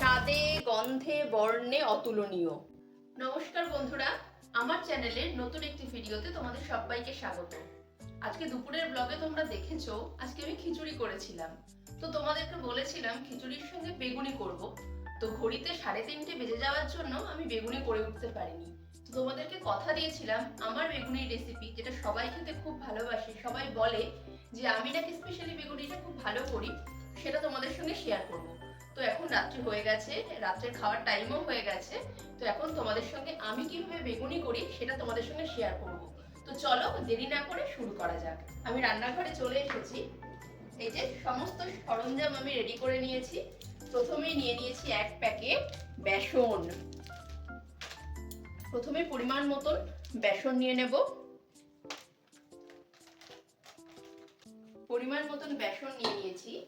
স্বাদে, গন্ধে, বর্ণে অতুলনীয়। নমস্কার বন্ধুরা, আমার চ্যানেলের নতুন একটি ভিডিওতে তোমাদের সবাইকে স্বাগত। আজকে দুপুরের ব্লগে তোমরা দেখেছ, আজকে আমি খিচুড়ি করেছিলাম। তো তোমাদেরকে বলেছিলাম, খিচুড়ির সঙ্গে বেগুনি করব। তো ঘড়িতে সাড়ে তিনটে বেজে যাওয়ার জন্য আমি বেগুনি করে উঠতে পারিনি। তো তোমাদেরকে কথা দিয়েছিলাম, আমার বেগুনির রেসিপি যেটা সবাই খেতে খুব ভালোবাসে, সবাই বলে যে আমি নাকি স্পেশালি বেগুনিটা খুব ভালো করি, সেটা তোমাদের সঙ্গে শেয়ার করব। তো এখন রাত্রি হয়ে গেছে, রাত্রের খাওয়ার টাইমও হয়ে গেছে, তো এখন তোমাদের সঙ্গে আমি কীভাবে বেগুনি করি, সেটা তোমাদের সঙ্গে শেয়ার করব। তো চলো দেরি না করে শুরু করা যাক। আমি রান্নাঘরে চলে এসেছি। এই যে সমস্ত সরঞ্জাম আমি রেডি করে নিয়েছি। প্রথমেই নিয়ে নিয়েছি এক প্যাকেট বেসন। প্রথমে পরিমাণ মতন বেসন নিয়ে নেব। পরিমাণ মতন বেসন নিয়ে নিয়েছি।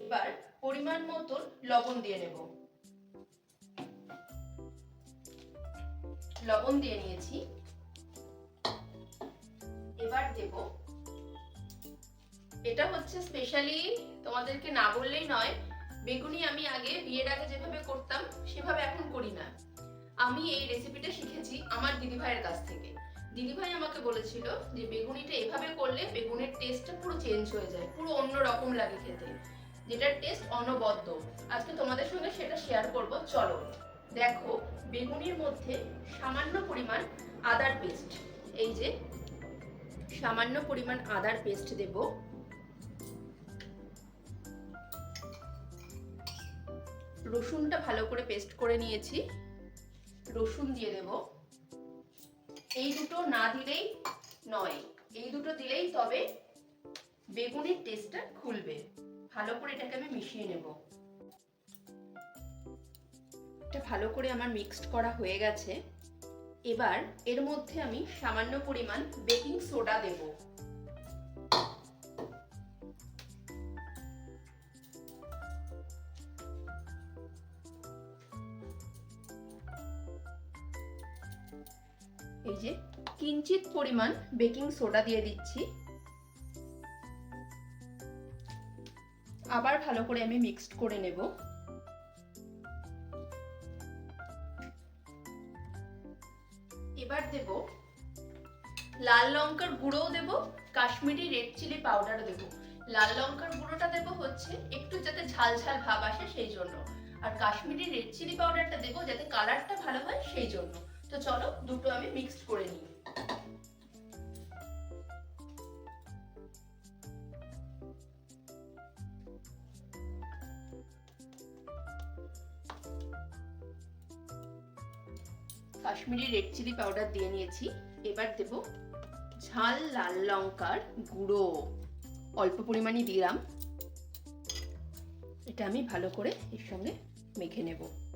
এবার পরিমাণ মতন লবণ দিয়ে নেব। লবণ দিয়ে নিয়েছি। এবার দেব। এটা হচ্ছে স্পেশালি তোমাদেরকে না বললেই নয়, বেগুনি আমি আগে বিয়ের আগে যেভাবে করতাম, সেভাবে এখন করি না। আমি এই রেসিপিটা শিখেছি আমার দিদিভাইয়ের কাছ থেকে। দিদিভাই আমাকে বলেছিল যে বেগুনিটা এভাবে করলে বেগুনের টেস্টটা পুরো চেঞ্জ হয়ে যায়, পুরো অন্য রকম লাগে খেতে। যেটার টেস্ট অনবদ্য। আজকে তোমাদের সঙ্গে সেটা শেয়ার করব। চলো, দেখো, বেগুনির মধ্যে সামান্য পরিমাণ আদার পেস্ট এই যে, সামান্য পরিমাণ আদার পেস্ট দেব। রসুনটা ভালো করে পেস্ট করে নিয়েছি। রসুন দিয়ে দেব। এই দুটো না দিলেই নয়। এই দুটো দিলেই তবে বেগুনের টেস্টটা খুলবে। ভালো করে এটাকে আমি মিশিয়ে নেব। এটা ভালো করে আমার মিক্সড করা হয়ে গেছে। এবার এর মধ্যে আমি সামান্য পরিমাণ বেকিং সোডা দেব। কিঞ্চিত পরিমাণ বেকিং সোডা দিয়ে দিচ্ছি। আবার ভালো করে আমি মিক্সড করে নেব। এবার দেব, লাল লঙ্কার গুঁড়োও দেব, কাশ্মীরি রেড চিলি পাউডারও দেব। লাল লঙ্কার গুঁড়োটা দেব হচ্ছে একটু যাতে ঝাল ঝাল ভাব আসে সেই জন্য। আর কাশ্মীরি রেড চিলি পাউডারটা দেব যাতে কালারটা ভালো হয় সেই জন্য। তো চলো দুটো আমি মিক্সড করে নিই। কাশ্মীরি রেড চিলি পাউডার দিয়ে নিয়েছি। এবার দেব ঝাল লাল লঙ্কার গুঁড়ো। অল্প পরিমাণই দিলাম। এটা আমি ভালো করে এর সঙ্গে মেখে নেব।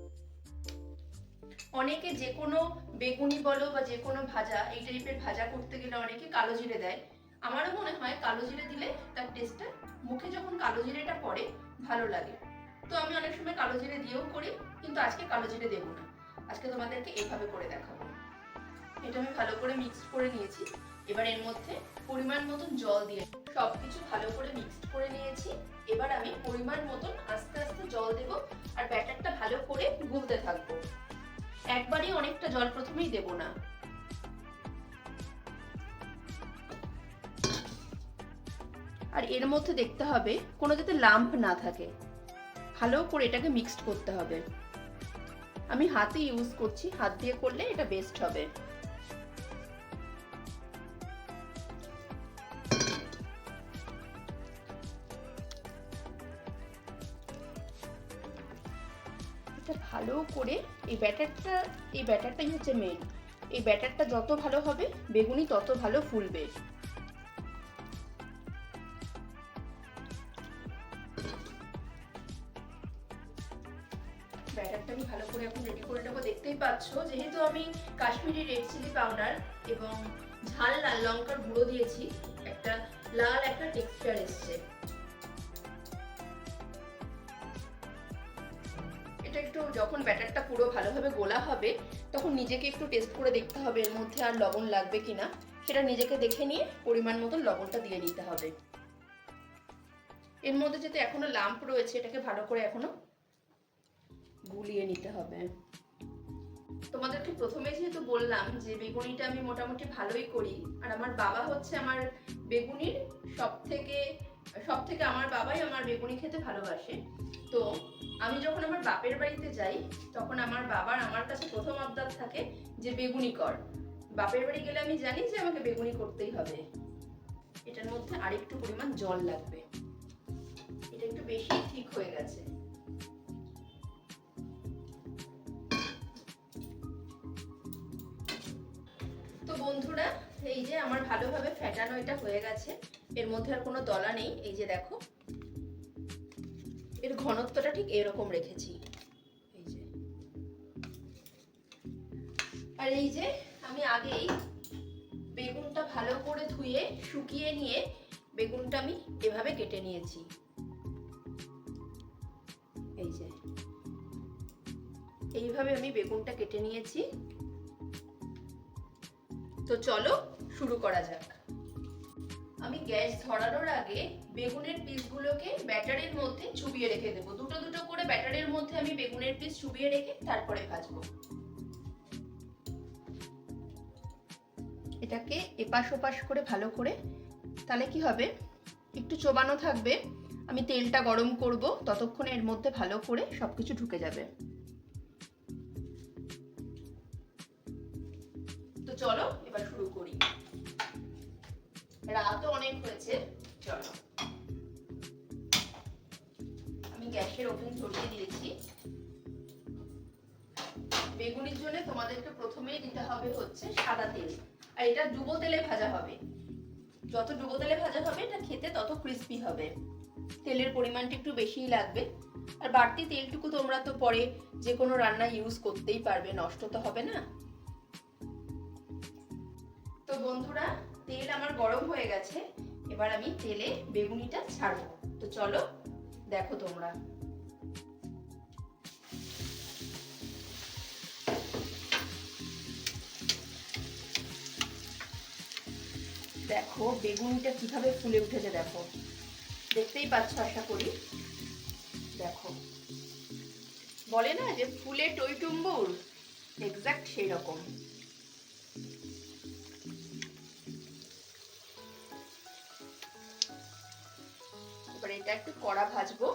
অনেকে যে কোনো বেগুনি বলো বা যে কোনো ভাজা, এই টাইপের ভাজা করতে গেলে অনেকে কালো জিরে দেয়। আমারও মনে হয় কালো জিরে দিলে তার টেস্টটা মুখে যখন কালো জিরেটা পড়ে, ভালো লাগে। তো আমি অনেক সময় কালো জিরে দিয়েও করি, কিন্তু আজকে কালো জিরে দেবো না। আজকে তোমাদেরকে এভাবে করে দেখাবো। এটা আমি ভালো করে মিক্স করে নিয়েছি। এবার এর মধ্যে পরিমাণ মতন জল দিয়ে সবকিছু ভালো করে মিক্সড করে নিয়েছি। এবার আমি পরিমাণ মতন আস্তে আস্তে জল দেব আর ব্যাটারটা ভালো করে গুলতে থাকব। একবারই অনেকটা জল প্রথমেই দেব না। আর এর মধ্যে দেখতে হবে, কোনো যাতে লাম্প না থাকে। ভালো করে এটাকে মিক্সড করতে হবে। আমি হাতে ইউজ করছি, হাত দিয়ে করলে এটা বেস্ট হবে। এটা ভালো করে এই ব্যাটারটা, এই ব্যাটারটাই হচ্ছে মেন এই ব্যাটারটা যত ভালো হবে, বেগুনি তত ভালো ফুলবে। ব্যাটারটা আমি ভালো করে এখন রেডি করে নেব। দেখতেই পাচ্ছ, যেহেতু আমি কাশ্মীরি রেড চিলি পাউডার এবং ঝাল লাল লঙ্কার গুঁড়ো দিয়েছি, একটা লাল একটা টেক্সচার এসছে। ব্যাটারটা পুরো ভালোভাবে গোলা হবে, তখন নিজেকে একটু টেস্ট করে দেখতে হবে এর মধ্যে আর লবণ লাগবে কিনা। সেটা নিজেকে দেখে নিয়ে পরিমাণ মতন লবণটা দিয়ে নিতে হবে। এর মধ্যে যেহেতু এখনও লাম্প রয়েছে, এটাকে ভালো করে এখনও গুলিয়ে নিতে হবে। তোমাদেরকে প্রথমে যেহেতু বললাম যে বেগুনিটা আমি মোটামুটি ভালোই করি, আর আমার বাবা হচ্ছে আমার বেগুনির সব থেকে সব থেকে আমার বাবাই আমার বেগুনি খেতে ভালোবাসে। তো আমি যখন আমার বাপের বাড়িতে যাই, তখন আমার বাবার, আমার কাছে প্রথম আবদার থাকে যে বেগুনি কর। বাপের বাড়ি গেলে আমি জানি যে আমাকে বেগুনি করতেই হবে। এটার মধ্যে আরেকটু পরিমাণ জল লাগবে। এটা একটু বেশি ঠিক হয়ে গেছে। তো বন্ধুরা, এই যে আমার ভালোভাবে ফ্যাটানো এটা হয়ে গেছে। এর মধ্যে আর কোনো দলা নেই। এই যে দেখো এর ঘনত্বটা ঠিক এরকম রেখেছি। এই যে। আর এই যে আমি আগেই বেগুনটা ভালো করে ধুয়ে, শুকিয়ে নিয়ে বেগুনটা আমি এভাবে কেটে নিয়েছি। এই যে। এইভাবে আমি বেগুনটা কেটে নিয়েছি। তো চলো শুরু করা যাক। আমি গ্যাস ধরানোর আগে বেগুনের পিসগুলোকে ব্যাটারের মধ্যে চুবিয়ে রেখে দেবো। দুটো দুটো করে ব্যাটারের মধ্যে আমি বেগুনের পিস চুবিয়ে রেখে তারপরে ভাজবো। এটাকে এপাশ ওপাশ করে ভালো করে, তাহলে কি হবে? একটু চোবানো থাকবে। আমি তেলটা গরম করব, ততক্ষণে এর মধ্যে ভালো করে সবকিছু ঢুকে যাবে। তো চলো রাতও অনেক হয়েছে। চলো। আমি গ্যাসের ওভেন ধরিয়ে দিয়েছি। বেগুনির জন্য তোমাদেরকে প্রথমেই দিতে হবে হচ্ছে সাদা তেল। আর এটা ডুবো তেলে ভাজা হবে। যত ডুবো তেলে ভাজা হবে, এটা খেতে তত ক্রিস্পি হবে। তেলের পরিমাণটা একটু বেশিই লাগবে। আর বাড়তি তেলটুকু তোমরা তো পরে যে কোনো রান্না ইউজ করতেই পারবে, নষ্ট তো হবে না। তো বন্ধুরা তেল আমার গরম হয়ে গেছে, এবার আমি তেলে বেগুনিটা ছাড়বো। তো চলো, দেখো তোমরা। দেখো, বেগুনিটা কীভাবে ফুলে উঠেছে দেখো। দেখতেই পাচ্ছ, আশা করি। দেখো। বলে না যে ফুলে টইটুম্বুর? এক্স্যাক্ট সেই রকম এটা একটু কড়া ভাজবো।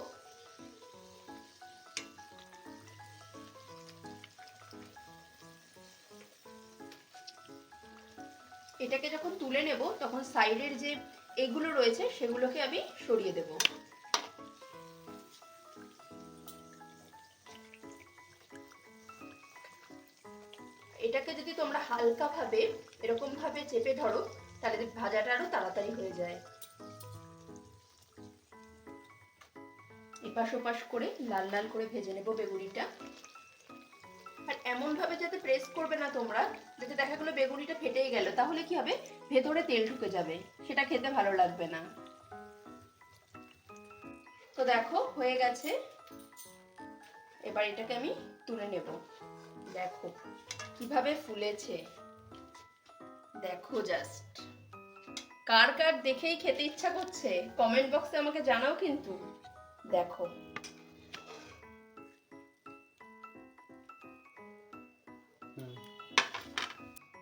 এটাকে যখন তুলে নেব, তখন সাইডের যে এগুলো রয়েছে, সেগুলোকে আমি সরিয়ে দেব। এটাকে যদি তোমরা হালকা ভাবে এরকম ভাবে চেপে ধরো, তাহলে ভাজাটা আরও তাড়াতাড়ি হয়ে যায়। এপাশ ওপাশ করে লাল লাল করে ভেজে নেব বেগুনিটা। আর এমন ভাবে যাতে প্রেস করবে না তোমরা, যাতে দেখা গেলো বেগুনিটা ফেটেই গেল, তাহলে কি হবে? ভেতরে তেল ঢুকে যাবে, সেটা খেতে ভালো লাগবে না। তো দেখো, হয়ে গেছে। এবার এটাকে আমি তুলে নেব। দেখো, কীভাবে ফুলেছে। দেখো জাস্ট কার কার দেখেই খেতে ইচ্ছা করছে? কমেন্ট বক্সে আমাকে জানাও কিন্তু। দেখো।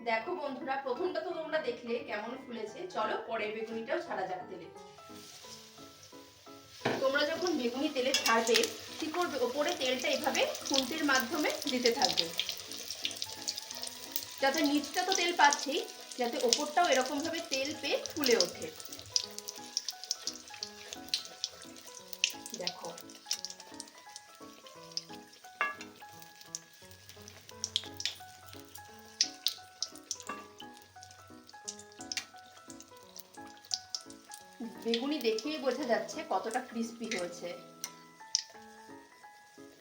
দেখো বন্ধুরা, প্রথমটা তো তোমরা দেখলে কেমন ফুলেছে। চলো পরের বেগুনিটাও ছাড়া যাক তেলে। তোমরা যখন বেগুনি তেলে ছাড়বে, কি করবে? ওপরে তেলটা এভাবে খুন্তির মাধ্যমে দিতে থাকবে। যাতে নিচটা তো তেল পাচ্ছেই, যাতে ওপরটাও এরকম ভাবে তেল পেয়ে ফুলে ওঠে। বেগুনি দেখেই বোঝা যাচ্ছে কতটা ক্রিস্পি হয়েছে।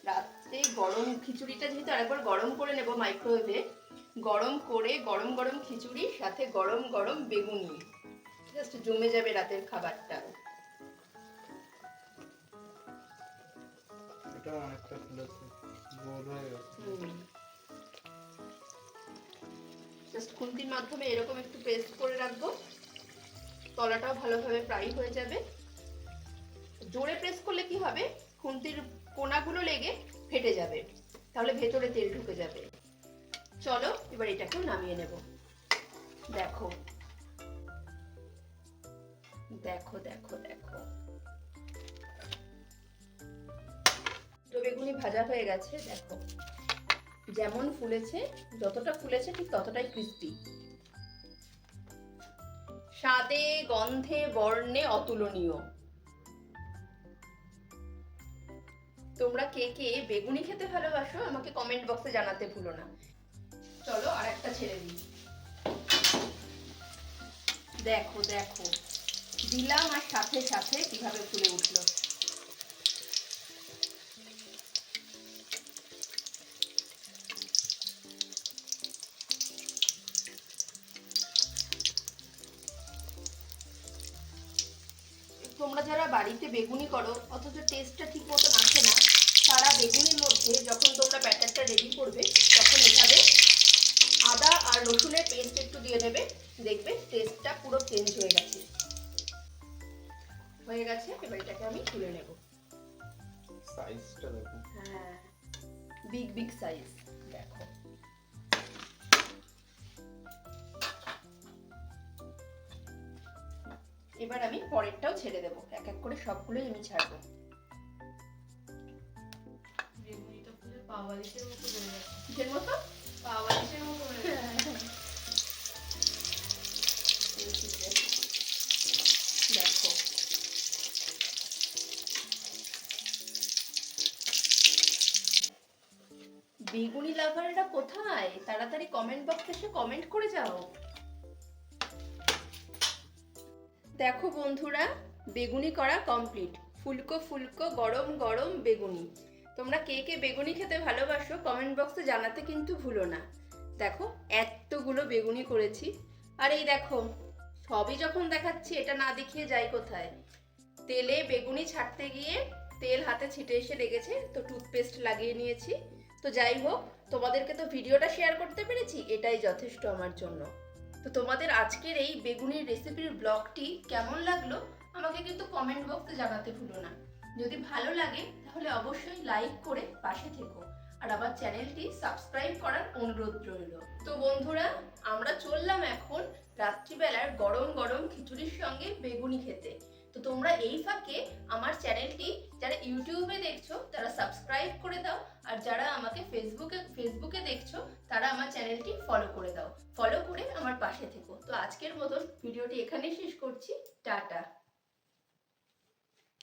রাত্রে গরম খিচুড়িটা যেহেতু আরেকবার গরম করে নেব মাইক্রোওয়েভে গরম করে গরম গরম খিচুড়ি সাথে গরম গরম বেগুনি। জাস্ট জমে যাবে রাতের খাবারটা। জাস্ট খুন্তির মাধ্যমে এরকম একটু পেস্ট করে রাখব। তলাটাও ভালোভাবে ফ্রাই হয়ে যাবে। জোরে প্রেস করলে কি হবে? খুন্তির কোনাগুলো লেগে ফেটে যাবে। তাহলে ভেতরে তেল ঢুকে যাবে। চলো, এবার এটাকেও নামিয়ে নেব। দেখো। দেখো দেখো দেখো। বেগুনি ভাজা হয়ে গেছে, দেখো। যেমন ফুলেছে, যতটা ফুলেছে ঠিক ততটাই ক্রিস্পি স্বাদে, গন্ধে, বর্ণে অতুলনীয়। তোমরা কে কে বেগুনি খেতে ভালোবাসো আমাকে কমেন্ট বক্সে জানাতে ভুলো না। চলো আর একটা ছেড়ে দিই। দেখো দেখো। দিলাম আর সাথে সাথে কীভাবে ফুলে উঠল। যারা বাড়িতে বেগুনি করো অথচ টেস্টটা ঠিক মতন আসে না তারা বেগুনির মধ্যে যখন তোমরা ব্যাটারটা রেডি করবে তখন এখানে আদা আর রসুনের পেস্ট একটু দিয়ে দেবে। দেখবে টেস্টটা পুরো চেঞ্জ হয়ে গেছে। হয়ে গেছে এবার এটাকে আমি তুলে নেব। সাইজটা দেখো। হ্যাঁ বিগ বিগ সাইজ দেখো। এবার আমি পরেরটাও ছেড়ে দেবো। এক এক করে সবগুলোই আমি ছাড়বো। কিসের মতো? পাওয়ালিশের মতো দেখো। বেগুনি লাভাররা কোথায়? তাড়াতাড়ি কমেন্ট বক্সে এসে কমেন্ট করে যাও। দেখো বন্ধুরা, বেগুনি করা কমপ্লিট ফুলকো ফুলকো, গরম গরম বেগুনি। তোমরা কে কে বেগুনি খেতে ভালোবাসো কমেন্ট বক্সে জানাতে কিন্তু ভুলো না। দেখো, এতগুলো বেগুনি করেছি। আর এই দেখো, সবই যখন দেখাচ্ছি, এটা না দেখিয়ে যাই কোথায়। তেলে বেগুনি ছাড়তে গিয়ে তেল হাতে ছিটে এসে লেগেছে, তো টুথপেস্ট লাগিয়ে নিয়েছি। তো যাই হোক, তোমাদেরকে তো ভিডিওটা শেয়ার করতে পেরেছি, এটাই যথেষ্ট আমার জন্য। তো তোমাদের আজকের এই বেগুনির রেসিপির ব্লগটি কেমন লাগল, আমাকে কিন্তু কমেন্ট বক্সে জানাতে ভুলো না। যদি ভালো লাগে, তাহলে অবশ্যই লাইক করে পাশে থেকো। আর আমার চ্যানেলটি সাবস্ক্রাইব করার অনুরোধ রইল। তো বন্ধুরা, আমরা চললাম এখন রাত্রিবেলার গরম গরম খিচুড়ির সঙ্গে বেগুনি খেতে। তো তোমরা এই ফাঁকে আমার চ্যানেলটি যারা ইউটিউবে দেখছ, তারা সাবস্ক্রাইব করে দাও, আর যারা আমাকে ফেসবুকে ফেসবুকে দেখছ, তারা আমার চ্যানেলটি ফলো করে দাও। ফলো করে আমার পাশে থেকো। তো আজকের মতন ভিডিওটি এখানেই শেষ করছি। টাটা।